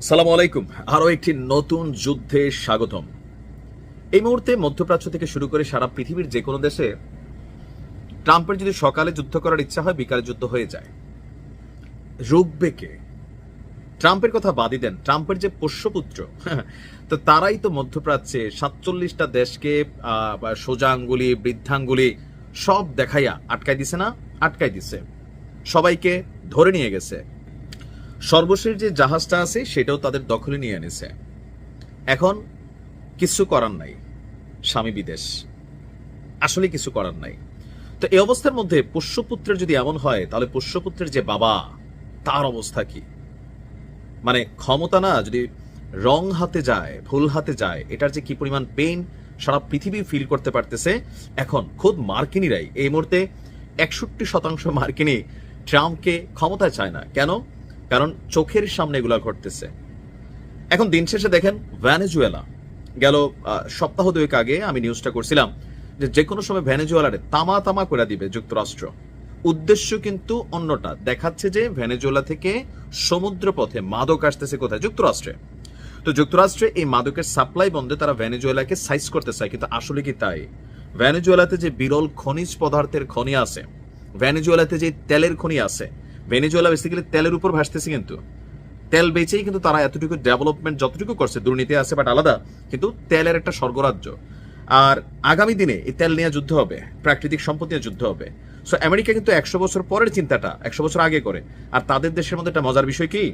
সালাম আলাইকুম। আরও একটি নতুন যুদ্ধে স্বাগতম। এই মুহূর্তে মধ্যপ্রাচ্য থেকে শুরু করে সারা পৃথিবীর যে কোনো দেশে ট্রাম্পের যদি সকালে যুদ্ধ করার ইচ্ছা হয় বিকালে যুদ্ধ হয়ে যায়। রুখবে কে? ট্রাম্পের কথা বাদই দেন। ট্রাম্পের যে পোষ্যপুত্র তো তারাই তো মধ্যপ্রাচ্যে সাতচল্লিশটা দেশকে আহ, সোজা আঙ্গুলি বৃদ্ধাঙ্গুলি সব দেখাইয়া আটকাই দিছে না? আটকাই দিছে। সবাইকে ধরে নিয়ে গেছে। সর্বশেষ যে জাহাজটা আছে, সেটাও তাদের দখলে নিয়ে এনেছে। এখন কিছু করার নাই, স্বামী বিদেশ। আসলে কিছু করার নাই। তো এই অবস্থার মধ্যে পোষ্যপুত্রের যদি এমন হয়, তাহলে পোষ্যপুত্রের যে বাবা, তার অবস্থা কি? মানে ক্ষমতা না, যদি রং হাতে যায় ভুল হাতে যায়, এটার যে কি পরিমাণ পেইন সারা পৃথিবী ফিল করতে পারতেছে, এখন খোদ মার্কিনিরাই এই মুহূর্তে একষট্টি শতাংশ মার্কিনি ট্রাম্পকে ক্ষমতায় চায় না। কেন? কারণ চোখের সামনে এগুলা ঘটতেছে। এখন দিন শেষে দেখেন ভ্যানেজুয়েলা। গেল সপ্তাহ দুয়েক আগে আমি নিউজটা করছিলাম যে যে কোনো সময় ভ্যানেজুয়েলারে তামা তামা করে দিবে যুক্তরাষ্ট্র। উদ্দেশ্য কিন্তু অন্যটা। দেখাচ্ছে যে ভেনেজুয়েলা থেকে সমুদ্র পথে মাদক আসতেছে কোথায়? যুক্তরাষ্ট্রে। তো যুক্তরাষ্ট্রে এই মাদকের সাপ্লাই বন্ধে তারা ভেনেজুয়েলাকে সাইজ করতে চায়, কিন্তু আসলে কি তাই? ভেনেজুয়েলাতে যে বিরল খনিজ পদার্থের খনি আছে ভেনেজুয়েলাতে যে তেলের খনি আছে ভেনেজুয়েলা বেসিক্যালি তেলের উপর ভাসতেছে কিন্তু। তেল বেচেই কিন্তু তারা এতটুকু ডেভেলপমেন্ট যতটুকু করছে, দুর্নীতি আছে বাট আলাদা, কিন্তু তেলের একটা স্বর্গরাজ্য। আর আগামী দিনে এই তেল নিয়ে যুদ্ধ হবে, প্রাকৃতিক সম্পদ নিয়ে যুদ্ধ হবে। সো আমেরিকা কিন্তু একশো বছর পরের চিন্তাটা, একশো বছর আগে করে। আর তাদের দেশের মধ্যে একটা মজার বিষয় কি?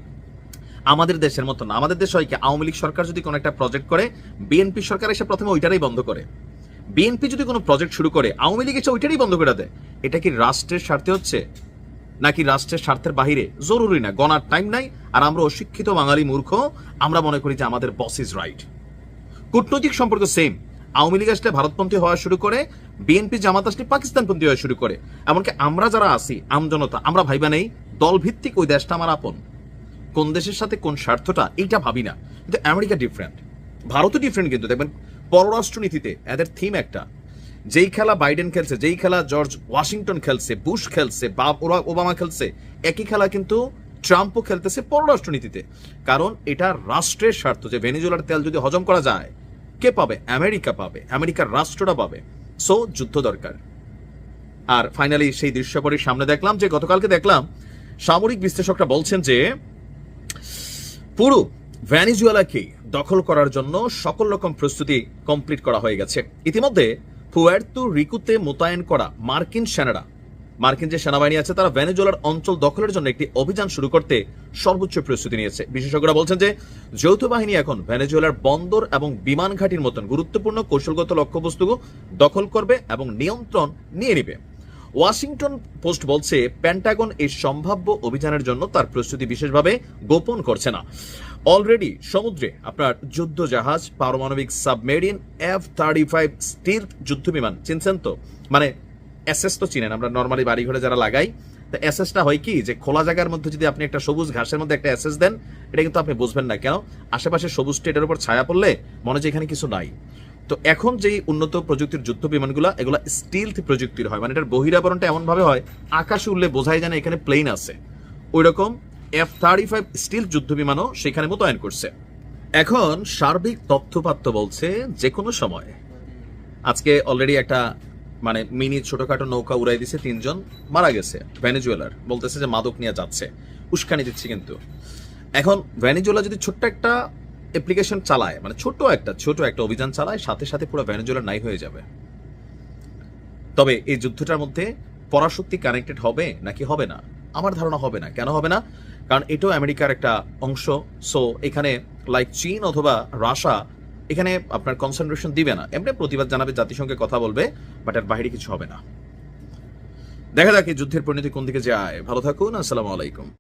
আমাদের দেশের মতো না। আমাদের দেশ হয় কি, আওয়ামী লীগ সরকার যদি কোনো একটা প্রজেক্ট করে বিএনপি সরকার এসে প্রথমে ওইটারই বন্ধ করে। বিএনপি যদি কোনো প্রজেক্ট শুরু করে, আওয়ামী লীগ এসে ওইটারই বন্ধ করে দেয়। এটা কি রাষ্ট্রের স্বার্থে হচ্ছে? নাকি রাষ্ট্রের স্বার্থের বাহিরে? জরুরি না, গণার টাইম নাই, আর আমরা অশিক্ষিত বাঙালি মূর্খ, আমরা মনে করি যে আমাদের বস ইজ রাইট কূটনৈতিক সম্পর্ক সেম আওয়ামী লীগ আসলে ভারতপন্থী হওয়া শুরু করে বিএনপি জামাত আসলে পাকিস্তানপন্থী হওয়া শুরু করে। এমনকি আমরা যারা আছি আমজনতা আমরা ভাইবা নেই, দলভিত্তিক ওই দেশটা আমার আপন। কোন দেশের সাথে কোন স্বার্থটা, এইটা ভাবি না। কিন্তু আমেরিকা ডিফারেন্ট ভারতও ডিফারেন্ট কিন্তু। দেখবেন, পররাষ্ট্রনীতিতে, এদের থিম একটা। যেই খেলা বাইডেন খেলছে, যেই খেলা জর্জ ওয়াশিংটন খেলছে, বুশ খেলছে, বা ওবামা খেলছে, একই খেলা কিন্তু ট্রাম্পও খেলতেছে পররাষ্ট্রনীতিতে। কারণ এটা রাষ্ট্রের স্বার্থ যে ভেনিজুলার তেল যদি হজম করা যায়, কে পাবে? আমেরিকা পাবে, আমেরিকার রাষ্ট্রটা পাবে। সো, যুদ্ধ দরকার। আর ফাইনালি সেই দৃশ্য দৃশ্যপরির সামনে দেখলাম, যে গতকালকে দেখলাম, সামরিক বিশ্লেষকরা বলছেন যে, পুরো ভ্যানিজুয়েলাকে দখল করার জন্য সকল রকম প্রস্তুতি কমপ্লিট করা হয়ে গেছে। ইতিমধ্যে পুয়ার্তো রিকুতে মোতায়েন করা মার্কিন সেনারা। মার্কিন যে সেনাবাহিনী আছে, তারা ভেনেজুয়েলার অঞ্চল দখলের জন্য একটি অভিযান শুরু করতে সর্বোচ্চ প্রস্তুতি নিয়েছে। বিশেষজ্ঞরা বলছেন যে, যৌথ বাহিনী এখন ভেনেজুয়েলার বন্দর এবং বিমান ঘাটির মতন গুরুত্বপূর্ণ কৌশলগত লক্ষ্যবস্তু দখল করবে এবং নিয়ন্ত্রণ নিয়ে নেবে। ওয়াশিংটন পোস্ট বলছে প্যান্টাগন এই সম্ভাব্য অভিযানের জন্য তার প্রস্তুতি বিশেষভাবে গোপন করছে না। অলরেডি সমুদ্রে আপনার যুদ্ধ জাহাজ পারমাণবিক submarine F thirty five stealth যুদ্ধ বিমান চিনছেন তো? মানে এসএস তো চিনেন, আমরা নর্মালি বাড়ি ঘরে যারা লাগাই, তো এসএসটা হয় কি? যে খোলা জায়গার মধ্যে যদি আপনি একটা সবুজ ঘাসের মধ্যে একটা এসএস দেন, এটা কিন্তু আপনি বুঝবেন না কেন? আশেপাশে সবুজ স্টেটের উপর ছায়া পড়লে মনে হয় এখানে কিছু নাই। তো এখন যেই উন্নত প্রযুক্তির যুদ্ধ বিমানগুলো, এগুলো স্টিল প্রযুক্তির হয়। মানে এটার বহিরাবরণটা এমন ভাবে হয়, আকাশে উঠলে বোঝাই যায় না এখানে প্লেন আছে। ওই রকম এফ থার্টি ফাইভ স্টিল যুদ্ধ বিমানও সেখানে মোতায়েন করছে। এখন সার্বিক তথ্যপাত্য বলছে যে কোনো সময়। আজকে অলরেডি একটা মানে মিনি ছোটখাটো নৌকা উড়াই দিছে তিনজন, মারা গেছে। ভেনেজুয়েলার বলতেছে যে মাদক নিয়ে যাচ্ছে। উস্কানি দিচ্ছে কিন্তু। এখন ভেনেজুয়েলা যদি ছোট্ট একটা অ্যাপ্লিকেশন চালায় মানে ছোট একটা ছোট একটা অভিযান চালায়, সাথে সাথে পুরো ভেনেজুয়েলা নাই হয়ে যাবে। তবে এই যুদ্ধটার মধ্যে পরাশক্তি কানেক্টেড হবে নাকি হবে না? আমার ধারণা হবে না। কেন হবে না? কারণ এটাও আমেরিকার একটা অংশ। সো এখানে লাইক চীন অথবা রাশা, এখানে আপনার কনসেন্ট্রেশন দিবে না। এমনি প্রতিবাদ জানাবে, জাতিসংঘে কথা বলবে বাট এর বাইরে কিছু হবে না। দেখা যাক এই যুদ্ধের পরিণতি কোন দিকে যায়। ভালো থাকুন, আসসালামু আলাইকুম।